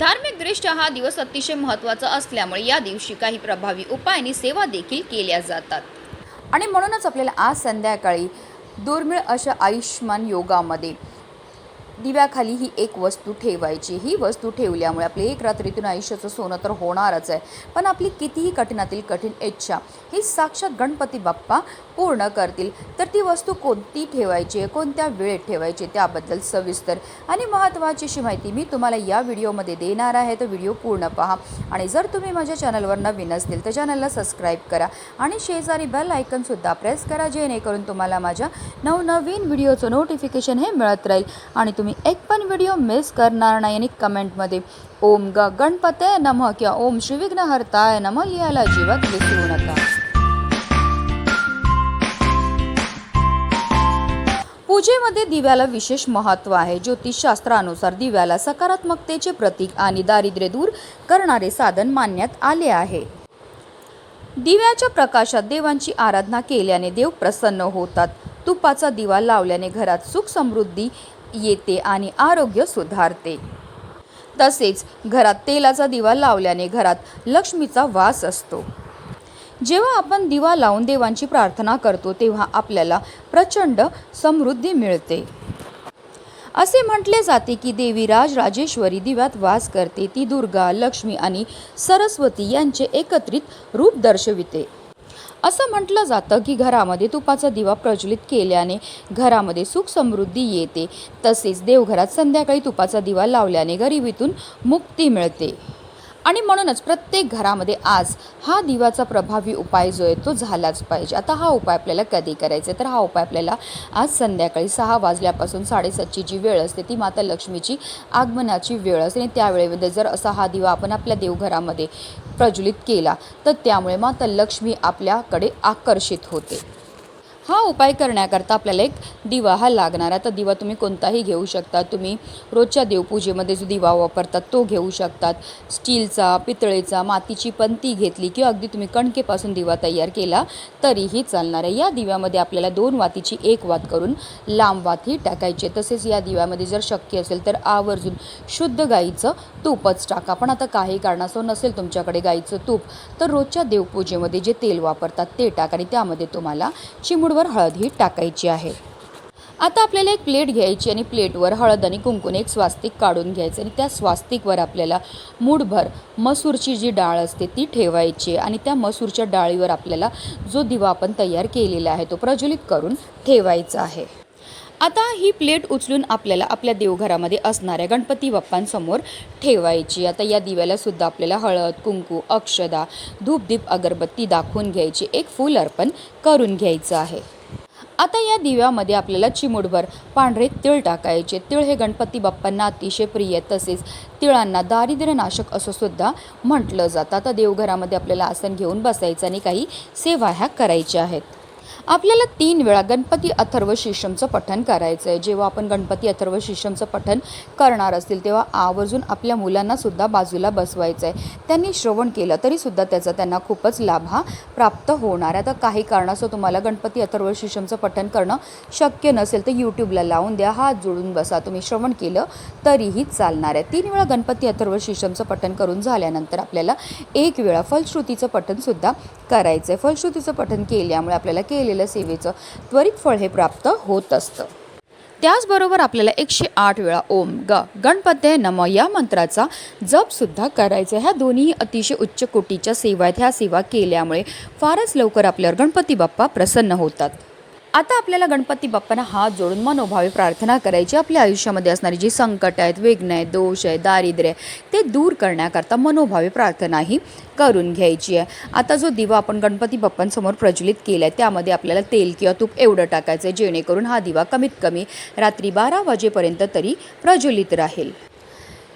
धार्मिकदृष्ट्या हा दिवस अतिशय महत्त्वाचा असल्यामुळे या दिवशी काही प्रभावी उपाय आणि सेवा देखील केल्या जातात. आणि म्हणूनच आपल्याला आज संध्याकाळी दुर्मिळ अशा आयुष्यमान योगामध्ये दिव्याखाली ही एक वस्तू ठेवायची. ही वस्तू ठेवल्यामुळे आपले एक रात्रीतून आयुष्याचं सोनं तर होणारच आहे. पण आपली कितीही कठीणातील कठीण इच्छा ही साक्षात गणपती बाप्पा पूर्ण करतील. तर ती वस्तू कोणती ठेवायची आहे? कोणत्या वेळेत ठेवायची त्याबद्दल सविस्तर आणि महत्त्वाची अशी माहिती मी तुम्हाला या व्हिडिओमध्ये देणार आहे. तर व्हिडिओ पूर्ण पहा. आणि जर तुम्ही माझ्या चॅनलवर नवीन असतील तर चॅनलला सबस्क्राईब करा आणि शेजारी बेल आयकनसुद्धा प्रेस करा जेणेकरून तुम्हाला माझ्या नवनवीन व्हिडिओचं नोटिफिकेशन हे मिळत राहील आणि तुम्ही तुम्ही एक पण व्हिडिओ मिस करणार नाही आणि कमेंटमध्ये ओम ग गणपते नम किंवा ओम श्रीविघ्न हरताय नम लिहायला अजिबात विसरू नका. पूजेमध्ये दिव्याला विशेष महत्त्व आहे. ज्योतिषशास्त्रानुसार दिव्याला सकारात्मकतेचे प्रतीक आणि दारिद्र्य दूर करणारे साधन मानण्यात आले आहे. दिव्याच्या प्रकाशात देवांची आराधना केल्याने देव प्रसन्न होतात. तुपाचा दिवा लावल्याने घरात सुख समृद्धी येते आणि आरोग्य सुधारते. तसेच घरात तेलाचा दिवा लावल्याने घरात लक्ष्मीचा वास असतो. जेव्हा आपण दिवा लावून देवांची प्रार्थना करतो तेव्हा आपल्याला प्रचंड समृद्धी मिळते. असे म्हटले जाते की देवी राजराजेश्वरी दिव्यात वास करते ती दुर्गा लक्ष्मी आणि सरस्वती यांचे एकत्रित रूप दर्शविते. असं म्हटलं जातं की घरामध्ये तुपाचा दिवा प्रज्वलित केल्याने घरामध्ये सुख समृद्धी येते. तसेच देवघरात संध्याकाळी तुपाचा दिवा लावल्याने गरिबीतून मुक्ती मिळते. आणि म्हणूनच प्रत्येक घरामध्ये आज हा दिवाचा प्रभावी उपाय जो आहे तो झालाच पाहिजे. आता हा उपाय आपल्याला कधी करायचा आहे? तर हा उपाय आपल्याला आज संध्याकाळी सहा वाजल्यापासून साडेसातची जी वेळ असते ती माता लक्ष्मीची आगमनाची वेळ असते. आणि त्यावेळेमध्ये जर असा हा दिवा आपण आपल्या देवघरामध्ये प्रज्वलित केला. तर त्यामुळे माता लक्ष्मी आपल्याकडे आकर्षित होते. हा उपाय करण्याकरता आपल्याला एक दिवा हा लागणार आता दिवा तुम्ही कोणताही घेऊ शकता. तुम्ही रोजच्या देवपूजेमध्ये जो दिवा वापरतात तो घेऊ शकतात. स्टीलचा पितळेचा मातीची पंती घेतली किंवा अगदी तुम्ही कणकेपासून दिवा तयार केला तरीही चालणार आहे. या दिव्यामध्ये आपल्याला दोन वातीची एक वात करून लांब वातही टाकायची तसेच या दिव्यामध्ये जर शक्य असेल तर आवर्जून शुद्ध गाईचं तूपच टाका. पण आता काही कारणास्तव नसेल तुमच्याकडे गाईचं तूप तर रोजच्या देवपूजेमध्ये जे तेल वापरतात ते टाका आणि त्यामध्ये तुम्हाला चिमुडवर हळद ही टाकायची आहे. आता आपल्याला एक प्लेट घ्यायची आणि प्लेटवर हळद आणि कुंकून एक स्वास्तिक काढून घ्यायचं आणि त्या स्वास्तिकवर आपल्याला मूठभर मसूरची जी डाळ असते ती ठेवायची आणि त्या मसूरच्या डाळीवर आपल्याला जो दिवा आपण तयार केलेला आहे तो प्रज्वलित करून ठेवायचा आहे. आता ही प्लेट उचलून आपल्याला आपल्या देवघरामध्ये असणाऱ्या गणपती बाप्पांसमोर ठेवायची. आता या दिव्याला सुद्धा आपल्याला हळद कुंकू अक्षदा धूपदीप अगरबत्ती दाखवून घ्यायची. एक फूल अर्पण करून घ्यायचं आहे. आता या दिव्यामध्ये आपल्याला चिमुडभर पांढरे तिळ टाकायचे. तिळ हे गणपती बाप्पांना अतिशय प्रिय तसेच तिळांना दारिद्र्यनाशक असं सुद्धा म्हटलं जातं. आता देवघरामध्ये आपल्याला आसन घेऊन बसायचं आणि काही सेवा ह्या करायच्या आहेत. आपल्याला तीन वेळा गणपती अथर्व शिशमचं पठण करायचं आहे. जेव्हा आपण गणपती अथर्व शिशमचं पठण करणार असतील तेव्हा आवर्जून आपल्या मुलांनासुद्धा बाजूला बसवायचं आहे. त्यांनी श्रवण केलं तरीसुद्धा त्याचा त्यांना खूपच लाभ हा प्राप्त होणार आहे. तर काही कारणास्तव तुम्हाला गणपती अथर्व शिशमचं पठण करणं शक्य नसेल तर यूट्यूबला लावून द्या. हात जोडून बसा. तुम्ही श्रवण केलं तरीही चालणार आहे. तीन वेळा गणपती अथर्व शिशमचं पठण करून झाल्यानंतर आपल्याला एक वेळा फलश्रुतीचं पठणसुद्धा करायचं आहे. फलश्रुतीचं पठण केल्यामुळे आपल्याला केलेलं सेवेचं त्वरित फळ हे प्राप्त होत असतं. त्याचबरोबर आपल्याला एकशे आठ वेळा ओम ग गणपते नम या मंत्राचा जपसुद्धा करायचा ह्या दोन्ही अतिशय उच्च कोटीच्या सेवा आहेत. ह्या सेवा केल्यामुळे फारच लवकर आपल्यावर गणपती बाप्पा प्रसन्न होतात. आता आपल्याला गणपती बाप्पांना हात जोडून मनोभावे प्रार्थना करायची. आपल्या आयुष्यामध्ये असणारी जी संकट आहेत विघ्न आहेत दोष आहे दारिद्र्य आहे ते दूर करण्याकरता मनोभावे प्रार्थना ही करून घ्यायची आहे. आता जो दिवा आपण गणपती बाप्पांसमोर प्रज्वलित केला आहे त्यामध्ये आपल्याला तेल किंवा तूप एवढं टाकायचं आहे जेणेकरून हा दिवा कमीत कमी रात्री बारा वाजेपर्यंत तरी प्रज्वलित राहील.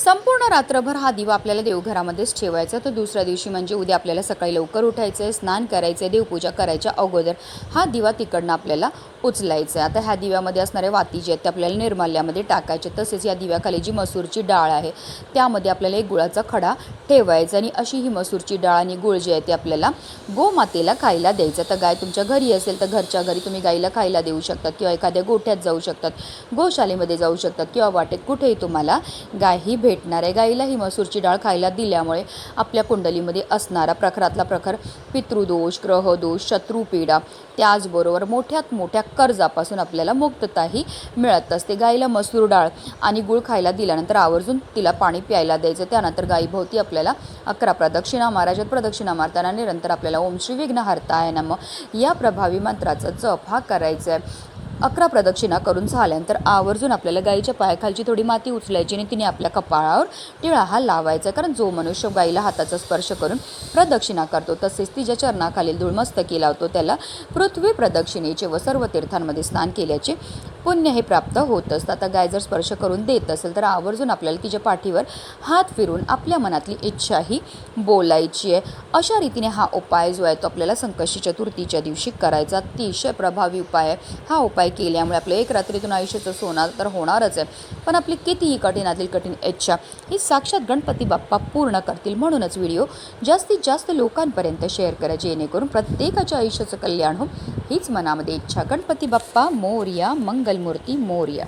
संपूर्ण रात्रभर हा दिवा आपल्याला देवघरामध्येच ठेवायचा. तर दुसऱ्या दिवशी म्हणजे उद्या आपल्याला सकाळी लवकर उठायचं आहे स्नान करायचं आहे देवपूजा करायच्या अगोदर हा दिवा तिकडनं आपल्याला उचलायचा आहे आता ह्या दिव्यामध्ये असणारे वाती जे आहेत ते आपल्याला निर्माल्यामध्ये टाकायचे. तसेच या दिव्याखाली जी मसूरची डाळ आहे त्यामध्ये आपल्याला एक गुळाचा खडा ठेवायचा आणि अशी ही मसूरची डाळ आणि गुळ जे आहे ते आपल्याला गोमातेला खायला द्यायचं. तर गाय तुमच्या घरी असेल तर घरच्या घरी तुम्ही गाईला खायला देऊ शकतात किंवा एखाद्या गोठ्यात जाऊ शकतात गोशालेमध्ये जाऊ शकतात किंवा वाटेत कुठेही तुम्हाला गाय ही भेट भेटणार आहे. गाईला ही मसूरची डाळ खायला दिल्यामुळे आपल्या कुंडलीमध्ये असणारा प्रखरातला प्रखर पितृदोष ग्रहदोष शत्रुपीडा त्याचबरोबर मोठ्यात मोठ्या कर्जापासून आपल्याला मुक्तताही मिळत असते. गाईला मसूर डाळ आणि गुळ खायला दिल्यानंतर आवर्जून तिला पाणी प्यायला द्यायचं. त्यानंतर गाईभोवती आपल्याला अकरा प्रदक्षिणा मारायच्यात. प्रदक्षिणा मारताना निरंतर आपल्याला ओम श्री विघ्नहर्ताय नम. या प्रभावी मंत्राचा जप हा करायचा आहे अकरा प्रदक्षिणा करून झाल्यानंतर आवर्जून आपल्याला गाईच्या पायाखालची थोडी माती उचलायची आणि तिने आपल्या कपाळावर टिळा हा लावायचा. कारण जो मनुष्य गाईला हाताचा स्पर्श करून प्रदक्षिणा करतो तसेच तिच्या चरणाखालील धुळमस्तकी लावतो त्याला पृथ्वी प्रदक्षिणेचे व सर्व तीर्थांमध्ये स्नान केल्याचे पुण्य हे प्राप्त होत असतं. आता गाय जर स्पर्श करून देत असेल तर आवर्जून आपल्याला तिच्या पाठीवर हात फिरून आपल्या मनातली इच्छा ही बोलायची आहे. अशा रीतीने हा उपाय जो आहे तो आपल्याला संकष्टी चतुर्थीच्या दिवशी करायचा. अतिशय प्रभावी उपाय आहे. हा उपाय केल्यामुळे आपलं एक रात्रीतून आयुष्याचं सोना तर होणारच आहे. पण आपली कितीही कठीणातील कठीण इच्छा ही साक्षात गणपती बाप्पा पूर्ण करतील म्हणूनच व्हिडिओ जास्तीत जास्त लोकांपर्यंत शेअर करा. जेणेकरून प्रत्येकाच्या आयुष्याचं कल्याण हो हीच मनामध्ये इच्छा. गणपती बाप्पा मोर्या मंगलमूर्ती मोर्या.